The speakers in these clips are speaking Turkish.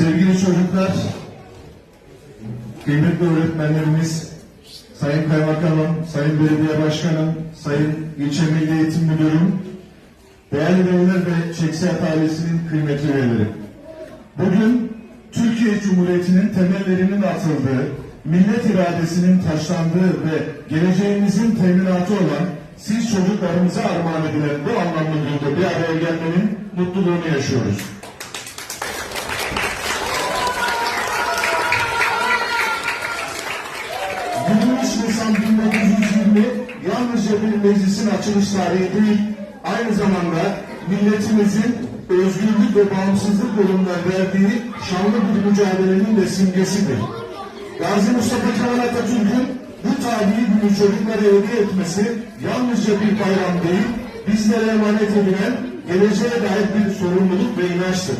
Sevgili çocuklar, kıymetli öğretmenlerimiz, Sayın Kaymakamım, Sayın Belediye Başkanım, Sayın İlçe Milli Eğitim Müdürüm, değerli veliler ve Çeksiyat ailesinin kıymetli üyeleri. Bugün Türkiye Cumhuriyeti'nin temellerinin atıldığı, millet iradesinin taşlandığı ve geleceğimizin teminatı olan siz çocuklarımıza armağan edilen bu anlamlı günde bir araya gelmenin mutluluğunu yaşıyoruz. 23 Nisan 1920 yalnızca bir meclisin açılış tarihi değil, aynı zamanda milletimizin özgürlük ve bağımsızlık yolunda verdiği şanlı bir mücadelenin de simgesidir. Gazi Mustafa Kemal Atatürk'ün bu tarihi günü çocuklara hediye etmesi yalnızca bir bayram değil, bizlere emanet edilen geleceğe dair bir sorumluluk ve inançtır.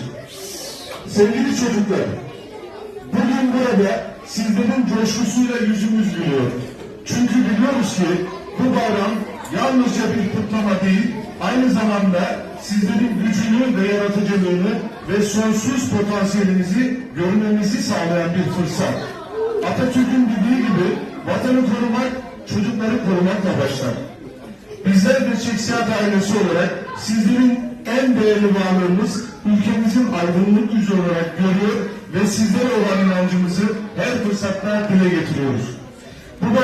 Sevgili çocuklar, Bugün burada sizlerin coşkusuyla yüzümüz gülüyor. Biliyoruz ki bu bayram yalnızca bir kutlama değil, aynı zamanda sizlerin gücünü ve yaratıcılığını ve sonsuz potansiyelinizi görmenizi sağlayan bir fırsat. Atatürk'ün dediği gibi vatanı korumak, çocukları korumakla başlar. Bizler de Çeksiyat ailesi olarak sizlerin en değerli varlığınız ülkemizin aydınlık yüzü olarak görüyor ve sizlere olan inancımızı her fırsatta dile getiriyoruz. Bu